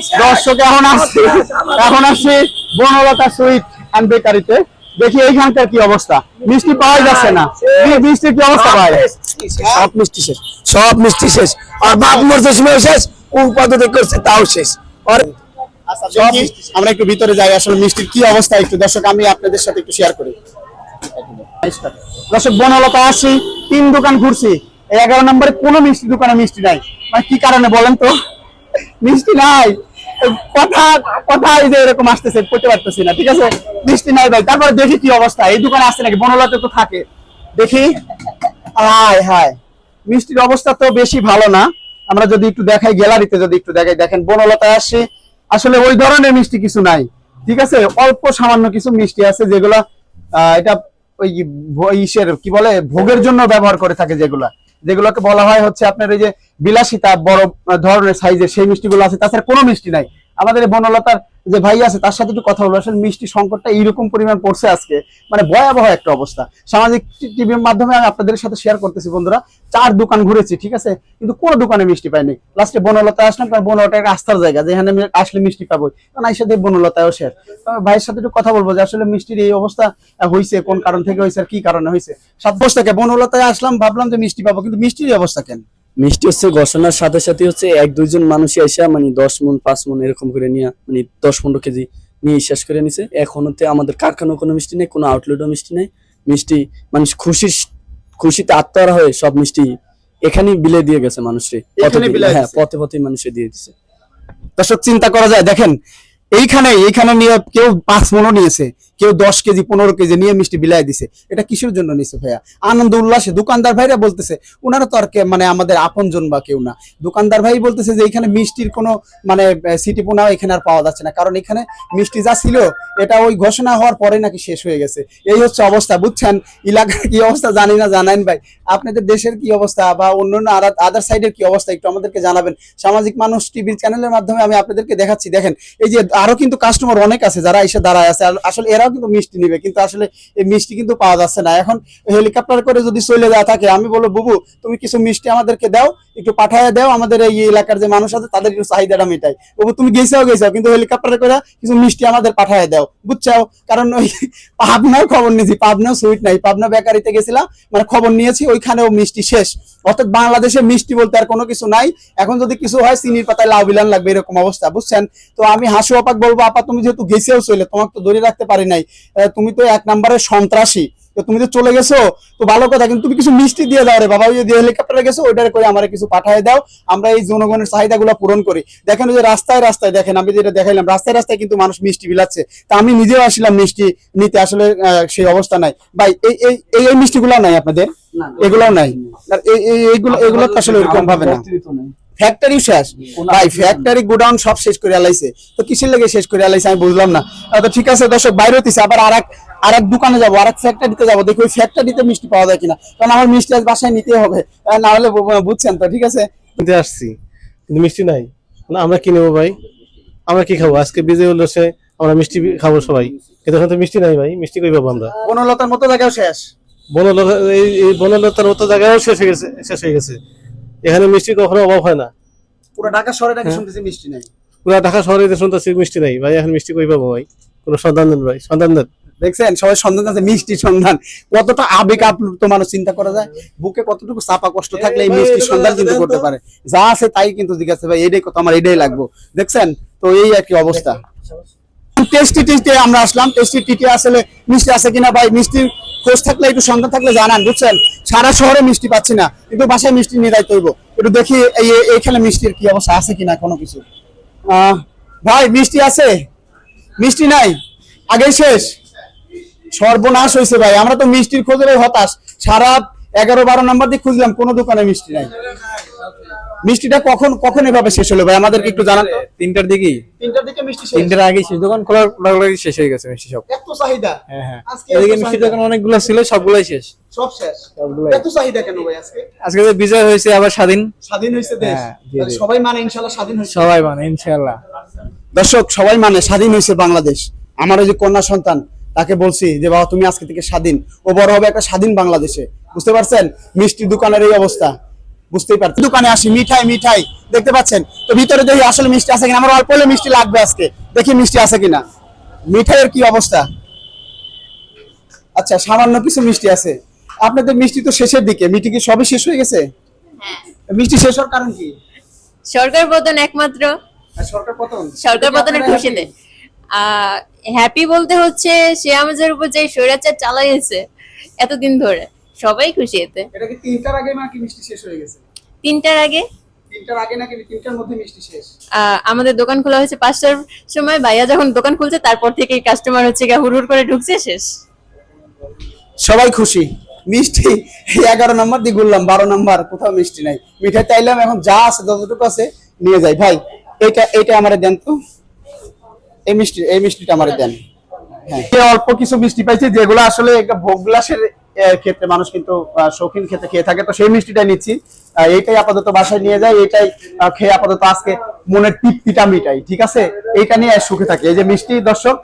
দর্শক এখন আসছি এখন আসছি বনলতা সুইট অ্যান্ড বেকারিতে। দেখি এইখানকার কি অবস্থা। মিষ্টি পাওয়া যাচ্ছে না। মি- মিষ্টির কি অবস্থা ভাই? সব মিষ্টি শেষ। সব মিষ্টি শেষ। আর বাপ মরতে সময় শেষ পদ্ধতি করছে তাও শেষ। আর আমরা একটু ভিতরে যাই আসলে মিষ্টির কি অবস্থা একটু। দর্শক আমি আপনাদের সাথে একটু শেয়ার করি। দর্শক বনলতা আসছি তিন দোকান ঘুরছি। এই এগারো নম্বরে কোনো মিষ্টি দোকানে মিষ্টি নাই। মানে কি কারণে বলেন তো? মিষ্টি নাই। কথা কথা এই যে এরকম আসতেছে, করতে পারতেছি না, ঠিক আছে? মিষ্টি নাই ভাই। তারপরে দেখি কি অবস্থা। এই দোকানে আসছে নাকি? বনলতা তো থাকে। দেখি। হায় হায়। মিষ্টির অবস্থা তো বেশি ভালো না। আমরা যদি একটু দেখাই, গ্যালারিতে যদি একটু দেখাই, দেখেন বনলতায় আসছি। আসলে ওই ধরনের মিষ্টি কিছু নাই, ঠিক আছে? অল্প সামান্য কিছু মিষ্টি আছে যেগুলা এটা ওই ইসের কি বলে, ভোগের জন্য ব্যবহার করে থাকে যেগুলা। যেগুলোকে বলা হয় হচ্ছে আপনার এই যে বিলাসিতা বড় ধরনের সাইজের সেই মিষ্টিগুলো আছে। তাছাড়া কোনো মিষ্টি নাই। আমাদের বনলতার যে ভাই আছে, তার সাথে একটু কথা বলব আসলে মিষ্টি সংকটটা এইরকম পরিমাণ পড়ছে আজকে। মানে ভয়াবহ একটা অবস্থা। সামাজিক টিভির মাধ্যমে আমি আপনাদের সাথে শেয়ার করতেছি বন্ধুরা। চার দোকান ঘুরেছি, ঠিক আছে? কিন্তু কোনো দোকানে মিষ্টি পাইনি। লাস্টে বনলতা আসলাম, কারণ বনলতা একটা আস্থার জায়গা, যেখানে আমি আসলে মিষ্টি পাবো। কারণ এই সাথে বনলতাও আমি ভাইয়ের সাথে একটু কথা বলব যে আসলে মিষ্টির এই অবস্থা হয়েছে কোন কারণ থেকে হয়েছে আর কি কারণে হয়েছে সাত থেকে বনলতায় আসলাম, ভাবলাম যে মিষ্টি পাবো, কিন্তু মিষ্টির অবস্থা কেন? মিষ্টি হচ্ছে ঘোষণার সাথে সাথে হচ্ছে এক দুইজন মানুষই এসে মানে দশ মন পাঁচ মন এরকম করে নিয়ে মানে দশ পনেরো কেজি নিয়ে শেষ করে নিছে। এখন হচ্ছে আমাদের কারখানা কোনো মিষ্টি নেই কোনো আউটলেটও মিষ্টি নেই। মিষ্টি মানুষ খুশি খুশিতে আত্মহারা হয়ে সব মিষ্টি এখানেই বিলে দিয়ে গেছে মানুষে হ্যাঁ পথে পথে মানুষে দিয়ে দিছে। দর্শক চিন্তা করা যায়। দেখেন এইখানে এইখানে নিয়ে কেউ পাঁচ মনও নিয়েছে, কেউ দশ কেজি, পনেরো কেজি নিয়ে মিষ্টি বিলাই দিছে। এটা কিসের জন্য নিছে ভাইয়া? আনন্দ উল্লাসে দোকানদার ভাইরা বলতেছে, ওনারা তো আর মানে আমাদের আপনজন বা কেউ না। দোকানদার ভাই বলতেছে যে এখানে মিষ্টির কোনো মানে সিটি পোনাও এখানে আর পাওয়া যাচ্ছে না। কারণ এখানে মিষ্টি যা ছিল, এটা ওই ঘোষণা হওয়ার পরে নাকি শেষ হয়ে গেছে। এই হচ্ছে অবস্থা, বুঝছেন? এলাকার কি অবস্থা জানি না, জানান ভাই। আপনাদের দেশের কি অবস্থা বা অন্যান্য আদার সাইডের কি অবস্থা, একটু আমাদেরকে জানাবেন। সামাজিক মানুষ টিভি চ্যানেলের মাধ্যমে আমি আপনাদেরকে দেখাচ্ছি। দেখেন, এই যে আরও কিন্তু কাস্টমার অনেক আছে যারা এসে দাঁড়ায় আছে। আসলে এরাও কিন্তু মিষ্টি নিবে, কিন্তু আসলে এই মিষ্টি কিন্তু পাওয়া যাচ্ছে না। এখন হেলিকপ্টার করে যদি চলে যাওয়া থাকে, আমি বলব, বুবু, তুমি কিছু মিষ্টি আমাদেরকে দাও, একটু পাঠায় দাও, আমাদের এই এলাকার যে মানুষ আছে, তাদের একটু চাহিদাটা মেটাই। বুবু, তুমি গেছাও গেছাও, কিন্তু হেলিকপ্টারে করে কিছু মিষ্টি আমাদের পাঠায় দাও, বুঝছাও? কারণ ওই পাবনাও খবর নিয়েছি, পাবনাও সুইট নাই। পাবনা বেকারিতে গেছিলাম মানে খবর নিয়েছি, ওইখানেও মিষ্টি শেষ। অর্থাৎ বাংলাদেশে মিষ্টি বলতে আর কোনো কিছু নাই। এখন যদি কিছু হয়, চিনির পাতায় লাউ বিলান লাগবে, এরকম অবস্থা, বুঝছেন? তো আমি হাসু আপাক বলব আপা তুমি যেহেতু গেছেও চলে তোমাকে তো ধরে রাখতে পারি নাই। তুমি তো এক নম্বরের সন্ত্রাসী। তো তুমি তো চলে গেছো তো ভালো কথা কিন্তু তুমি কিছু মিষ্টি দিয়ে দাও রে বাবা ওই যে হেলিকপ্টারে গেছো ওইটারে করে আমার কিছু পাঠিয়ে দাও। আমরা এই জনগণের চাহিদাগুলো পূরণ করি। দেখেন ওই যে রাস্তায় রাস্তায় দেখেন আমি যেটা দেখাইলাম রাস্তায় রাস্তায় কিন্তু মানুষ মিষ্টি বিলাচ্ছে। তা আমি নিজেও আসলাম মিষ্টি নিতে আসলে আহ, সেই অবস্থা নাই। ভাই এই এই এই এই মিষ্টিগুলো নাই আপনাদের? এগুলোও নাই? এইগুলো এগুলো তো আসলে এরকম ভাবে না। ফ্যাক্টরি শেষ। ভাই ফ্যাক্টরি গোডাউন সব শেষ করে আলাইছে। তো কিসের লেগে শেষ করে আলাইছে আমি বুঝলাম না। তো ঠিক আছে দর্শক বাইরে হতেছে আবার আর এক আর এক দোকানে যাব আর এক ফ্যাক্টরিতে যাব। দেখি ওই ফ্যাক্টরিতে মিষ্টি পাওয়া যায় কিনা। কারণ আমার মিষ্টি আজ বাসায় নিতে হবে। না হলে বুঝছেন তো ঠিক আছে? আসছি। কিন্তু মিষ্টি নাই। না আমরা কি নেব ভাই? আমরা কি খাব? আজকে বিজয় উল্লাসে আমরা মিষ্টি খাব সবাই। কিন্তু এখন তো মিষ্টি নাই ভাই মিষ্টি কই পাবো আমরা? বনলতার মতো জায়গাও শেষ। বনলতা এই বনলতার মতো জায়গায়ও শেষ হয়ে গেছে শেষ হয়ে গেছে। এখানে মিষ্টি কখনো অভাব হয় না। পুরো ঢাকা শহরে নাকি শুনতেছি মিষ্টি নাই? পুরো ঢাকা শহরে শুনতেছি মিষ্টি নাই। ভাই এখন মিষ্টি কই পাবো ভাই? কোনো সন্ধান দেন ভাই সন্ধান দেন। দেখছেন সবাই সন্ধান আছে মিষ্টি সন্ধান। কতটা আবেগ আপ্লুত মানুষ চিন্তা করা যায়? বুকে কতটুকু চাপা কষ্ট থাকলে এই মিষ্টির সন্ধান কিন্তু করতে পারে? যা আছে তাই কিন্তু জিজ্ঞাসা ভাই এটাই কথা আমার এটাই লাগবো। দেখছেন? তো এই আর কি অবস্থা। টেস্টি টিতে আমরা আসলাম। টেস্টি টিতে আসলে মিষ্টি আছে কিনা ভাই? মিষ্টির খোঁজ থাকলে, একটু সন্ধান থাকলে জানান, বুঝছেন? সারা শহরে মিষ্টি পাচ্ছি না, কিন্তু বাসায় মিষ্টি নিয়ে যাইতে হইব একটু দেখি এই এই- এইখানে মিষ্টির কি অবস্থা আছে কিনা, কোনো কিছু। ভাই, মিষ্টি আছে? মিষ্টি নাই? আগেই শেষ? সর্বনাশ হয়েছে ভাই। আমরা তো মিষ্টির খোঁজে হতাশ। সারা এগারো বারো নাম্বার দিয়ে খুঁজলাম, কোনো দোকানে মিষ্টি নাই। মিষ্টিটা কখন কখন এভাবে শেষ হলো ভাই? আমাদেরকে একটু জানান তো। তিনটার দিকেই? তিনটার দিকে মিষ্টি শেষ। তিনটার আগে শেষ। দোকান খোলার লাগি শেষ হয়ে গেছে মিষ্টি সব। এত চাহিদা? হ্যাঁ হ্যাঁ। আজকে এদিকে মিষ্টি। দোকান অনেকগুলো ছিল সবগুলাই শেষ। সব শেষ। সবগুলাই। এত চাহিদা কেন ভাই আজকে? আজকে যে বিজয় হয়েছে আবার স্বাধীন। স্বাধীন হয়েছে দেশ। হ্যাঁ, তাহলে সবাই মানে ইনশাল্লাহ স্বাধীন হয়েছে। সবাই মানে ইনশাআল্লাহ। দর্শক সবাই মানে স্বাধীন হয়েছে বাংলাদেশ। আমার ওই যে কন্যা সন্তান তাকে বলছি যে বাবা তুমি আজকে থেকে স্বাধীন। ও বড় হবে একটা স্বাধীন বাংলাদেশে। বুঝতে পারছেন? মিষ্টির দোকানের এই অবস্থা। বুঝতেই পারছেন। দোকানে আসি মিঠাই মিঠাই দেখতে পাচ্ছেন? তো ভিতরে দেখি আসলে মিষ্টি আছে কিনা আমার অল্প হলে মিষ্টি লাগবে আজকে। দেখি মিষ্টি আছে কিনা। মিঠাইয়ের কি অবস্থা? আচ্ছা সামান্য কিছু মিষ্টি আছে। আপনাদের মিষ্টি তো শেষের দিকে মিষ্টি কি সবই শেষ হয়ে গেছে? মিষ্টি শেষ হওয়ার কারণ কি? সরকার পতন একমাত্র। আর সরকার পতন। সরকার পতনের খুশিতে। হ্যাপি বলতে হচ্ছে সে আমাদের উপর যে স্বৈরাচার চালাইছে এতদিন ধরে। সবাই খুশি এতে। এটা কি তিনটার আগে নাকি মিষ্টি শেষ হয়ে গেছে? তিনটার আগে? তিনটার আগে নাকি তিনটার মধ্যে মিষ্টি শেষ? আহ, আমাদের দোকান খোলা হয়েছে পাঁচটার সময়। ভাইয়া যখন দোকান খুলছে তারপর থেকে কাস্টমার হচ্ছে গিয়ে হুড় হুড় করে ঢুকছে শেষ। সবাই খুশি। মিষ্টি এগারো নম্বর দিয়ে ঘুরলাম বারো নম্বর কোথাও মিষ্টি নাই। মিঠাই চাইলাম এখন যা আছে যতটুকু আছে নিয়ে যাই। ভাই এটা এটা আমার দেন তো। এই মিষ্টি এই মিষ্টিটা আমার দেন। হ্যাঁ। এই অল্প কিছু মিষ্টি পাইছে যেগুলো আসলে একটা ভোগ বিলাসের আহ, ক্ষেত্রে মানুষ কিন্তু শৌখিন খেতে খেয়ে থাকে। তো সেই মিষ্টিটাই নিচ্ছি। এইটাই আপাতত বাসায় নিয়ে যায় এটাই খেয়ে আপাতত আজকে মনের তৃপ্তিটা মিটাই, ঠিক আছে? এইটা নিয়ে সুখে থাকি। এই যে মিষ্টি, দর্শক